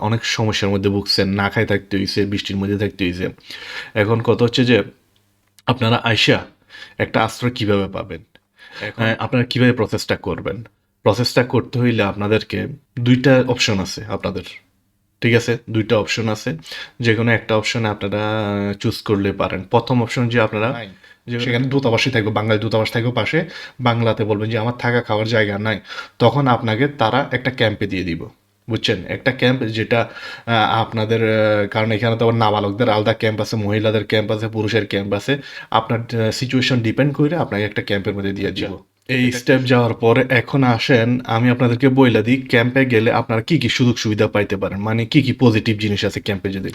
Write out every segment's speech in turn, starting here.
অনেক সমস্যার মধ্যে ভুগছেন না খায় থাকতে হয়েছে বৃষ্টির মধ্যে থাকতে হয়েছে এখন কথা হচ্ছে যে আপনারা আইসা একটা আশ্রয় কীভাবে পাবেন? আপনারা কীভাবে প্রসেসটা করবেন? প্রসেসটা করতে হইলে আপনাদেরকে দুইটা অপশন আছে আপনাদের। ঠিক আছে? দুইটা অপশন আছে। যে কোনো একটা অপশনে আপনারা চুজ করলে পারেন। প্রথম অপশন যে আপনারা যে সেখানে দূতাবাসী থাকবে বাঙালি দূতাবাস থাকবে পাশে। বাংলাতে বলবেন যে আমার থাকা খাওয়ার জায়গা নাই। তখন আপনাকে তারা একটা ক্যাম্পে দিয়ে দিব। বুঝছেন? একটা ক্যাম্প যেটা আপনাদের কারণ এখানে তো আবার নাবালকদের আলাদা ক্যাম্প আছে মহিলাদের ক্যাম্প আছে পুরুষের ক্যাম্প আছে। আপনার সিচুয়েশন ডিপেন্ড করে আপনাকে একটা ক্যাম্পের মধ্যে দিয়ে দিব। এই স্টেপ যাওয়ার পরে এখন আসেন আমি আপনাদেরকে বইলা দিই ক্যাম্পে গেলে আপনারা কি কি সুযোগ সুবিধা পাইতে পারেন? মানে কি কি পজিটিভ জিনিস আছে ক্যাম্পে যদি?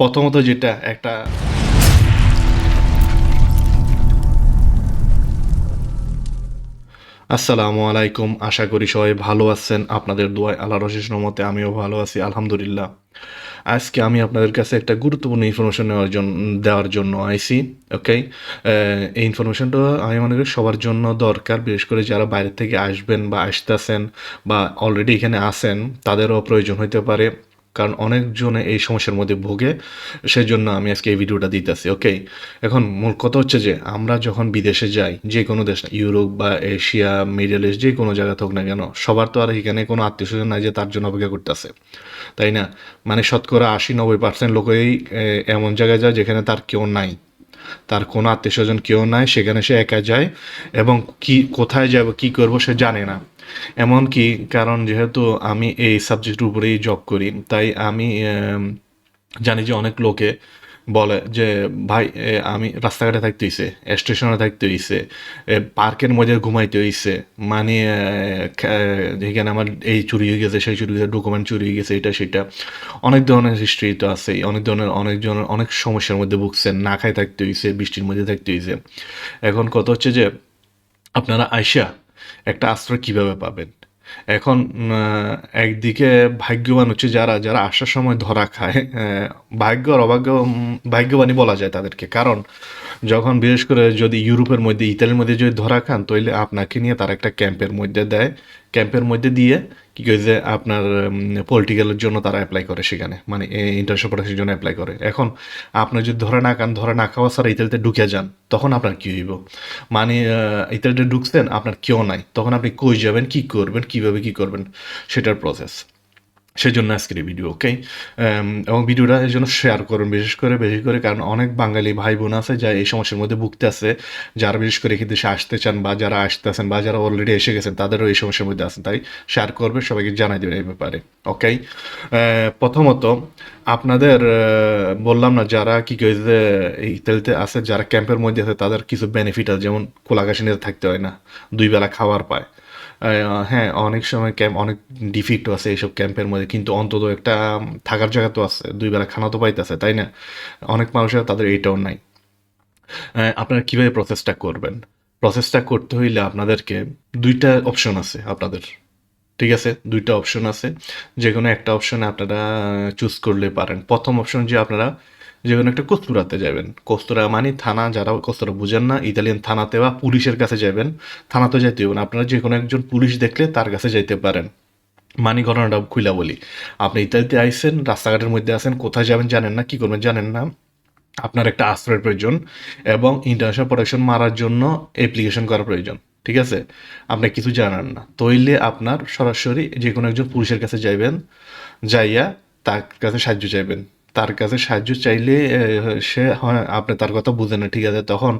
প্রথমত যেটা একটা আসসালামু আলাইকুম। আশা করি সবাই ভালো আছেন। আপনাদের দোয়ায় আল্লাহর অশেষ রহমতে আমিও ভালো আছি, আলহামদুলিল্লাহ। আজকে আমি আপনাদের কাছে একটা গুরুত্বপূর্ণ ইনফরমেশন নেওয়ার জন্য দেওয়ার জন্য আইসি ওকে এই ইনফরমেশনটা আমি মনে করি সবার জন্য দরকার। বিশেষ করে যারা বাইরে থেকে আসবেন বা আসতেছেন বা অলরেডি এখানে আসেন তাদেরও প্রয়োজন হতে পারে। কারণ অনেকজনে এই সমস্যার মধ্যে ভোগে সেই জন্য আমি আজকে এই ভিডিওটা দিতেছি ওকে এখন মূল কথা হচ্ছে যে, আমরা যখন বিদেশে যাই, যে কোনো দেশ, ইউরোপ বা এশিয়া, মিডল ইস্ট, যে কোনো জায়গা হোক না কেন, সবার তো আর এখানে কোনো আত্মীয় স্বজন নাই যে তার জন্য অপেক্ষা করতেছে। তাই না? মানে শতকরা আশি, নব্বই পার্সেন্ট লোকেই এমন জায়গায় যায় যেখানে তার কেউ নাই। তার কোনো আত্মীয় স্বজন কেউ নাই, সেখানে সে একা যায়, এবং কি, কোথায় যাব, কি করব সে জানে না। এমন কি কারণ যেহেতু আমি এই সাবজেক্টের উপরেই জব করি, তাই আমি জানি যে অনেক লোকে বলে যে, ভাই আমি রাস্তাঘাটে থাকতে হইছে, স্টেশনে থাকতে হইছে পার্কের মধ্যে ঘুমাইতে হইছে মানে এখানে আমার এই চুরি হয়ে গেছে, সেই চুরি হয়ে গেছে ডকুমেন্ট চুরি হয়ে গেছে, এটা, সেটা। অনেক ধরনের হিস্ট্রি তো আছে অনেক ধরনের, অনেক অনেক সমস্যার মধ্যে ভুগছেন, না খায় থাকতে হইছে, বৃষ্টির মধ্যে থাকতে হইছে। এখন কথা হচ্ছে যে, আপনারা আইসা একটা আশ্রয় কীভাবে পাবেন? এখন একদিকে ভাগ্যবান হচ্ছে যারা যারা আসার সময় ধরা খায় ভাগ্য আর অভাগ্য ভাগ্যবানই বলা যায় তাদেরকে। কারণ, যখন বিশেষ করে যদি ইউরোপের মধ্যে, ইতালির মধ্যে যদি ধরা খান তাহলে আপনাকে নিয়ে তারা একটা ক্যাম্পের মধ্যে দেয়। ক্যাম্পের মধ্যে দিয়ে কি কে যে আপনার পলিটিক্যালের জন্য তারা অ্যাপ্লাই করে সেখানে। মানে ইন্টারশিপ পড়াশির জন্য অ্যাপ্লাই করে। এখন আপনি যদি ধরে না খান, ধরে না খাওয়া ছাড়া ইতালিতে ঢুকে যান, তখন আপনার কী হইব? মানে ইতালিতে ঢুকছেন, আপনার কেউ নাই। তখন আপনি কই যাবেন, কী করবেন, কীভাবে কী করবেন, সেটার প্রসেস সেই জন্য আজকের এই ভিডিও ওকে এবং ভিডিওটা এর জন্য শেয়ার করুন, বিশেষ করে, বেশি করে, কারণ অনেক বাঙালি ভাই বোন আছে যা এই সমস্যার মধ্যে ভুগতে আছে। যারা বিশেষ করে এখানে দেশে আসতে চান বা যারা আসতেছেন বা যারা অলরেডি এসে গেছেন, তাদেরও এই সমস্যার মধ্যে আছেন। তাই শেয়ার করবে, সবাইকে জানাই দেবেন এই ব্যাপারে ওকে প্রথমত, আপনাদের বললাম না যারা কি এই ইতালিতে আছে, যারা ক্যাম্পের মধ্যে আছে, তাদের কিছু বেনিফিট আছে। যেমন কোলাঘাসি নিয়ে থাকতে হয় না, দুই বেলা খাবার পায়। হ্যাঁ অনেক সময় ক্যাম্প অনেক ডিফিক্টও আছে এইসব ক্যাম্পের মধ্যে। কিন্তু অন্তত একটা থাকার জায়গা তো আছে। দুই বেলা খানা তো পাইতেছে, তাই না? অনেক মানুষের তাদের এইটাও নাই। আপনারা কীভাবে প্রসেসটা করবেন? প্রসেসটা করতে হইলে আপনাদেরকে দুইটা অপশন আছে আপনাদের। ঠিক আছে? দুইটা অপশন আছে। যে কোনো একটা অপশনে আপনারা চুজ করলে পারেন। প্রথম অপশন যে আপনারা যে কোনো একটা কস্তুরাতে যাবেন। কস্তুরা মানে থানা, যারা কস্তুরা বুঝেন না, ইতালিয়ান থানাতে বা পুলিশের কাছে যাবেন। থানাতে যাইতে হবে না। আপনারা যে কোনো একজন পুলিশ দেখলে তার কাছে যাইতে পারেন। মানি ঘটনাটা খুইলা বলি। আপনি ইতালিতে আইসেন রাস্তাঘাটের মধ্যে আছেন, কোথায় যাবেন জানেন না, কি করবেন জানেন না। আপনার একটা আশ্রয়ের প্রয়োজন এবং ইন্টারন্যাশনাল প্রোটেকশন মারার জন্য অ্যাপ্লিকেশন করা প্রয়োজন, ঠিক আছে? আপনি কিছু জানেন না। তৈলে আপনার সরাসরি যে কোনো একজন পুলিশের কাছে যাইবেন, যাইয়া তার কাছে সাহায্য চাইবেন। তার কাছে সাহায্য চাইলে সে আপনি তার কথা বুঝে না, ঠিক আছে? তখন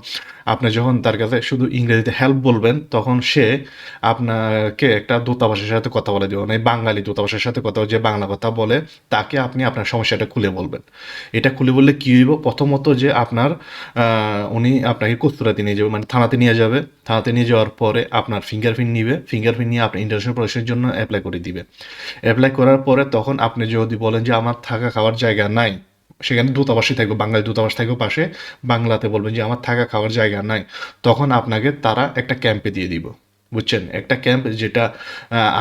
আপনি যখন তার কাছে শুধু ইংরেজিতে হেল্প বলবেন, তখন সে আপনাকে একটা দূতাবাসের সাথে কথা বলে দেবেন এই বাঙালি দূতাবাসের সাথে কথা যে বাংলা কথা বলে, তাকে আপনি আপনার সমস্যাটা খুলে বলবেন। এটা খুলে বললে কী হইব? প্রথমত যে আপনার উনি আপনাকে কস্তুরাতে নিয়ে যাবে মানে থানাতে নিয়ে যাবে। থানাতে নিয়ে যাওয়ার পরে আপনার ফিঙ্গারপ্রিন্ট নিবে। ফিঙ্গারপ্রিন্ট নিয়ে আপনি ইন্টারন্যাশনাল প্রবেশের জন্য অ্যাপ্লাই করে দিবে। অ্যাপ্লাই করার পরে তখন আপনি যদি বলেন যে, আমার থাকা খাওয়ার জায়গা নাই। সেখানে দূতাবাসী থাকবে, বাঙালি দূতাবাস থাকবে পাশে। বাংলাতে বলবেন যে, আমার থাকা খাওয়ার জায়গা নাই। তখন আপনাকে তারা একটা ক্যাম্পে দিয়ে দিব। বুঝছেন? একটা ক্যাম্প যেটা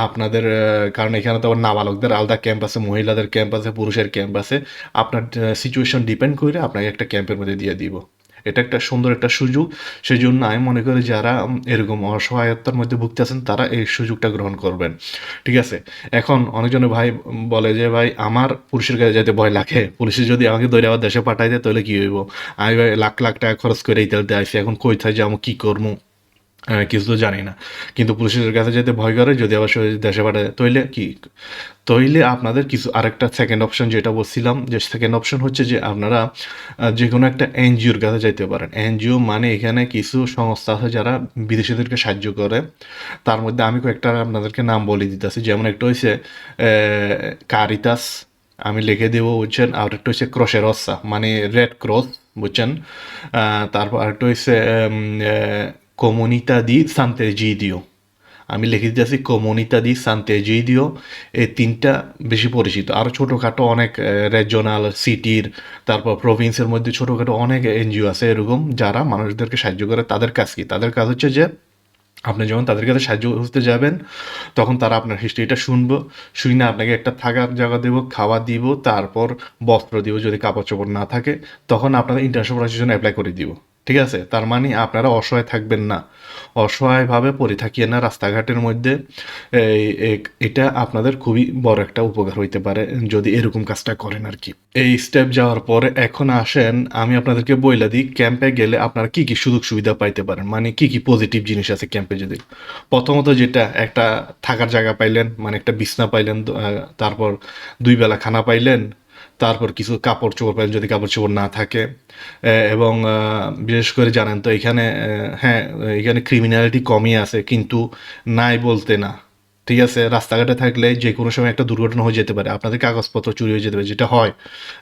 আপনাদের কারণ এখানে তো আবার নাবালকদের আলাদা ক্যাম্প আছে, মহিলাদের ক্যাম্প আছে, পুরুষের ক্যাম্প আছে। আপনার সিচুয়েশন ডিপেন্ড করে আপনাকে একটা ক্যাম্পের মধ্যে দিয়ে দিব। এটা একটা সুন্দর একটা সুযোগ। সেই জন্য আমি মনে করি যারা এরকম অসহায়তার মধ্যে ভুগতে আছেন, তারা এই সুযোগটা গ্রহণ করবেন। ঠিক আছে? এখন অনেকজনে ভাই বলে যে, ভাই, আমার পুলিশের কাছে যাতে ভয় লাগে। পুলিশে যদি আমাকে দৌড়ে আবার দেশে পাঠাই দেয়, তাহলে কী হইব? আমি ভাই, লাখ লাখ টাকা খরচ করে ইতালিতে আসি এখন কই থাকি যে আমি কী করব? কিছু তো জানি না। কিন্তু পুলিশের কাছে যেতে ভয় করে, যদি আবার সে দেশে পাঠায়, তৈলে কি? তৈলে আপনাদের কিছু আরেকটা সেকেন্ড অপশন যেটা বলছিলাম, যে সেকেন্ড অপশন হচ্ছে যে আপনারা যে কোনো একটা এনজিওর কাছে যাইতে পারেন। এনজিও মানে এখানে কিছু সংস্থা আছে যারা বিদেশিদেরকে সাহায্য করে। তার মধ্যে আমি কয়েকটা আপনাদেরকে নাম বলে দিতেছি। যেমন একটা হচ্ছে কারিতাস আমি লিখে দেবো, বুঝছেন? আর একটা হচ্ছে ক্রসের রসা মানে রেড ক্রস বুঝছেন? তারপর আরেকটা হচ্ছে কমুনিতা দি সান্তেজিদিও আমি লিখে দিতেছি কমুনিতা দি সান্তেজিদিও এই তিনটা বেশি পরিচিত। আরও ছোটোখাটো অনেক রেজনাল সিটির তারপর প্রভিন্সের মধ্যে ছোটোখাটো অনেক এনজিও আছে এরকম, যারা মানুষদেরকে সাহায্য করে তাদের কাজ কি? তাদের কাজ হচ্ছে যে, আপনি যখন তাদের কাছে সাহায্য খুঁজতে যাবেন, তখন তারা আপনার হিস্ট্রিটা শুনব, শুনে আপনাকে একটা থাকার জায়গা দেব, খাওয়া দিব, তারপর বস্ত্র দিব যদি কাপড় চোপড় না থাকে, তখন আপনাদের জন্য অ্যাপ্লাই করে দিব। ঠিক আছে? তার মানে আপনারা অসহায় থাকবেন না। অসহায়ভাবে পড়ে থাকিয়ে না রাস্তাঘাটের মধ্যে। এটা আপনাদের খুবই বড় একটা উপকার হইতে পারে যদি এরকম কাজটা করেন আর কি। এই স্টেপ যাওয়ার পরে এখন আসেন, আমি আপনাদেরকে বইলা দিই ক্যাম্পে গেলে আপনারা কি কি সুযোগ সুবিধা পাইতে পারেন? মানে কি কি পজিটিভ জিনিস আছে ক্যাম্পে যদি? প্রথমত যেটা, একটা থাকার জায়গা পাইলেন মানে একটা বিছনা পাইলেন তারপর দুই বেলা খানা পাইলেন তারপর কিছু কাপড় চোপড় পাইলেন যদি কাপড় চোপড় না থাকে। এবং বিশেষ করে জানেন তো, এখানে হ্যাঁ এখানে ক্রিমিনালিটি কমই আছে, কিন্তু নাই বলতে না। ঠিক আছে? রাস্তাঘাটে থাকলে যে কোনো সময় একটা দুর্ঘটনা হয়ে যেতে পারে। আপনাদের কাগজপত্র চুরি হয়ে যেতে পারে, যেটা হয়।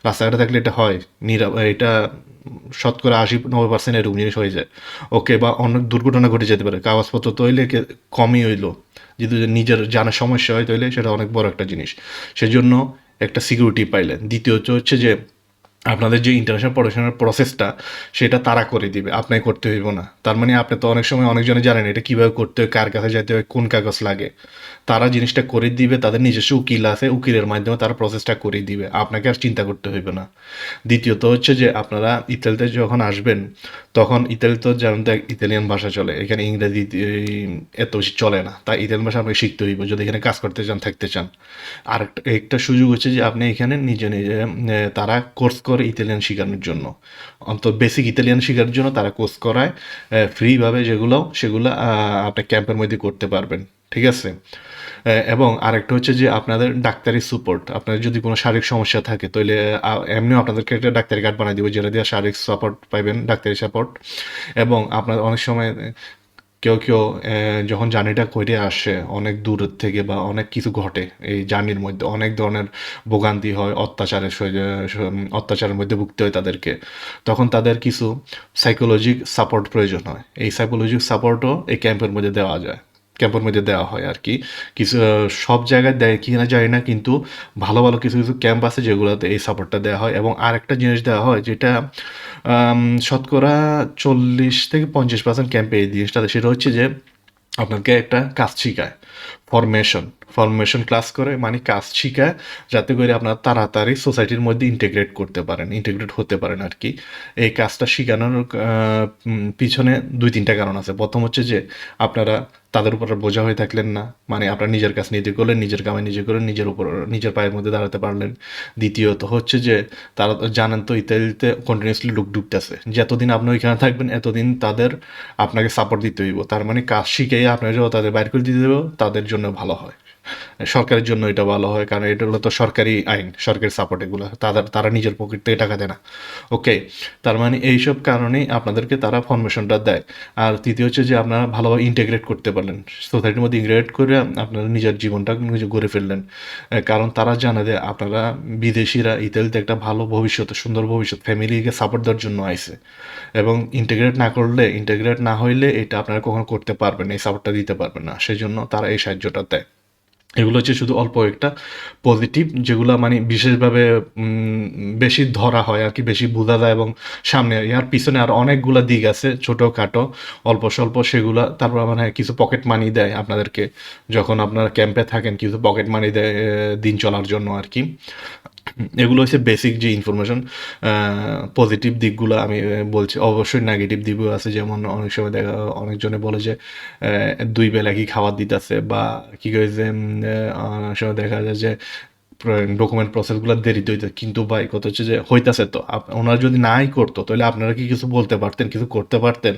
রাস্তাঘাটে থাকলে এটা হয়। নিরা, এটা শতকরা আশি নব্বই পার্সেন্ট এরকম জিনিস হয়ে যায়। ওকে, বা অনেক দুর্ঘটনা ঘটে যেতে পারে। কাগজপত্র তো হইলে কে- কমই হইল। যদি নিজের জানার সমস্যা হয় তাহলে সেটা অনেক বড় একটা জিনিস। সেজন্য একটা সিকিউরিটি পাইলেন। দ্বিতীয়ত হচ্ছে যে আপনাদের যে ইন্টারন্যাশনাল পড়াশোনার প্রসেসটা সেটা তারা করে দিবে। আপনাকে করতে হইব না। তার মানে আপনি তো অনেক সময় অনেকজনে জানেন এটা কীভাবে করতে হয়, কার কাছে যেতে হয়, কোন কাগজ লাগে। তারা জিনিসটা করে দিবে, তাদের নিজস্ব উকিল আছে, উকিলের মাধ্যমে তারা প্রসেসটা করে দিবে। আপনাকে আর চিন্তা করতে হইবে না। দ্বিতীয়ত হচ্ছে যে আপনারা ইতালিতে যখন আসবেন, তখন ইতালি তো জানেন তো ইতালিয়ান ভাষা চলে, এখানে ইংরেজি এত বেশি চলে না। তাই ইতালিয়ান ভাষা আপনাকে শিখতে হইব, যদি এখানে কাজ করতে চান, থাকতে চান। আর একটা সুযোগ হচ্ছে যে আপনি এখানে নিজে নিজে তারা কোর্স করে ইতালিয়ান শেখানোর জন্য। অন্তত বেসিক ইতালিয়ান শেখার জন্য তারা কোর্স করায় ফ্রিভাবে যেগুলো, সেগুলো আপনি ক্যাম্পের মধ্যে করতে পারবেন, ঠিক আছে? এবং আরেকটা হচ্ছে যে আপনাদের ডাক্তারি সাপোর্ট আপনাদের যদি কোনো শারীরিক সমস্যা থাকে, তাহলে এমনিও আপনাদেরকে একটা ডাক্তারি কার্ড বানিয়ে দিব, যেটা দিয়ে শারীরিক সাপোর্ট পাইবেন, ডাক্তারি সাপোর্ট এবং আপনার অনেক সময় কেউ কেউ যখন জার্নিটা করে আসে, অনেক দূর থেকে বা অনেক কিছু ঘটে, এই জার্নির মধ্যে অনেক ধরনের ভোগান্তি হয়, অত্যাচারের অত্যাচারের মধ্যে ভুগতে হয় তাদেরকে, তখন তাদের কিছু সাইকোলজিক সাপোর্ট প্রয়োজন হয়। এই সাইকোলজিক সাপোর্টও এই ক্যাম্পের মধ্যে দেওয়া যায়। ক্যাম্পের মধ্যে দেওয়া হয় আর কি। কিছু সব জায়গায় দেয় কি না জানি না, কিন্তু ভালো ভালো কিছু কিছু ক্যাম্প আছে যেগুলোতে এই সাপোর্টটা দেওয়া হয়। এবং আরেকটা জিনিস দেওয়া হয়, যেটা শতকরা চল্লিশ থেকে পঞ্চাশ পার্সেন্ট ক্যাম্পে জিনিসটা সেটা হচ্ছে যে আপনাকে একটা কাজ শিখায়। ফরমেশন ফরমেশন ক্লাস করে মানে কাজ শিখায়, যাতে করে আপনার তাড়াতাড়ি সোসাইটির মধ্যে ইন্টিগ্রেট করতে পারেন ইন্টিগ্রেট হতে পারেন আর কি। এই কাজটা শেখানোর পিছনে দুই তিনটা কারণ আছে। প্রথম হচ্ছে যে আপনারা তাদের উপর বোঝা হয়ে থাকলেন না মানে আপনার নিজের কাজ নিজে করলেন, নিজের কামে নিজে করলেন, নিজের উপর, নিজের পায়ের মধ্যে দাঁড়াতে পারলেন। দ্বিতীয়ত হচ্ছে যে তারা জানেন তো ইত্যাদিতে কন্টিনিউসলি লোক ঢুকতেছে যতদিন আপনি ওইখানে থাকবেন, এতদিন তাদের আপনাকে সাপোর্ট দিতে হইব। তার মানে কাজ শিখেই আপনার যখন তাদের বাইর করে দিতে দেবো তাদের জন্য ভালো হয়। সরকারের জন্য এটা ভালো হয়, কারণ এটা হলো তো সরকারি আইন, সরকারি সাপোর্ট এগুলো। তাদের, তারা নিজের পকেট থেকে টাকা দেয় না। ওকে তার মানে এইসব কারণেই আপনাদেরকে তারা ফরমেশনটা দেয়। আর তৃতীয় হচ্ছে যে আপনারা ভালোভাবে ইন্টিগ্রেট করতে পারলেন। সোসাইটির মধ্যে ইন্টিগ্রেট করে আপনারা নিজের জীবনটা নিজে গড়ে ফেললেন। কারণ তারা জানে যে আপনারা বিদেশিরা ইতালিতে একটা ভালো ভবিষ্যৎ, সুন্দর ভবিষ্যৎ ফ্যামিলিকে সাপোর্ট দেওয়ার জন্য আইসে। এবং ইন্টিগ্রেট না করলে ইন্টিগ্রেট না হইলে এটা আপনারা কখনো করতে পারবেন এই সাপোর্টটা দিতে পারবেন না। সেই জন্য তারা এই সাহায্যটা দেয়। এগুলো হচ্ছে শুধু অল্প একটা পজিটিভ যেগুলো মানে বিশেষভাবে বেশি ধরা হয় আর কি, বেশি বোঝা যায় এবং সামনে ইয়ার পিছনে আর অনেকগুলো দিক আছে, ছোটোখাটো, অল্প স্বল্প সেগুলো, তারপর মানে কিছু পকেট মানি দেয় আপনাদেরকে, যখন আপনারা ক্যাম্পে থাকেন, কিছু পকেট মানি দেয় দিন চলার জন্য আর কি। এগুলো হচ্ছে বেসিক যে ইনফরমেশন পজিটিভ দিকগুলো আমি বলছি। অবশ্যই নেগেটিভ দিকও আছে, যেমন অনেক সময় দেখা, অনেকজনে বলে যে দুই বেলা কি খাবার দিতেছে বা কি করে যে অনেক সময় দেখা যায় যে ডকুমেন্ট প্রসেসগুলো দেরিতে হইতে কিন্তু ভাই কত হচ্ছে যে, হইতাছে তো। ওনারা যদি নাই করতো, তাহলে আপনারা কি কিছু বলতে পারতেন, কিছু করতে পারতেন?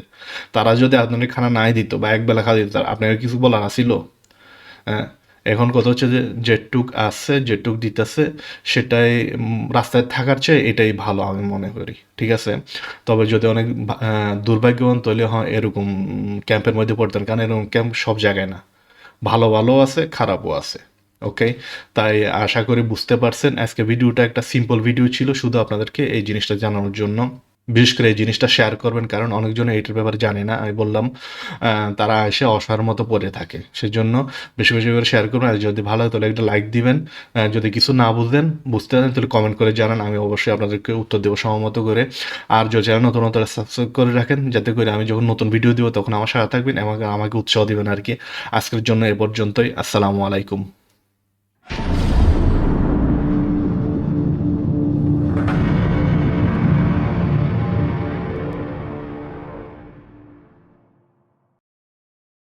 তারা যদি আপনাদের খানা নাই দিত বা এক বেলা খাওয়া দিত আপনারা কিছু বলার আসিল হ্যাঁ? এখন কথা হচ্ছে যে যেটুক আছে, যেটুক দিতেছে, সেটাই রাস্তায় থাকার চেয়ে এটাই ভালো আমি মনে করি, ঠিক আছে? তবে যদি অনেক দুর্ভাগ্যবান তাহলে হয় এরকম ক্যাম্পের মধ্যে পড়তেন, কারণ এরকম ক্যাম্প সব জায়গায় না। ভালো ভালো আছে, খারাপও আছে, ওকে? তাই আশা করি বুঝতে পারছেন। আজকে ভিডিওটা একটা সিম্পল ভিডিও ছিল, শুধু আপনাদেরকে এই জিনিসটা জানানোর জন্য। বিশেষ করে এই জিনিসটা শেয়ার করবেন, কারণ অনেকজন এইটার ব্যাপারে জানে না। আমি বললাম তারা এসে অসার মতো পড়ে থাকে। সেজন্য বেশি বেশি করে শেয়ার করবেন। আর যদি ভালো হয়, তাহলে একটা লাইক দিবেন। যদি কিছু না বুঝলেন বুঝতে পারেন তাহলে কমেন্ট করে জানান। আমি অবশ্যই আপনাদেরকে উত্তর দেবো সমমত করে। আর যদি চ্যানেল নতুন নতুন সাবস্ক্রাইব করে রাখেন, যাতে করে আমি যখন নতুন ভিডিও দিব, তখন আমার সাথে থাকবেন আমাকে আমাকে উৎসাহ দিবেন আর কি। আজকের জন্য এ পর্যন্তই। আসসালামু আলাইকুম।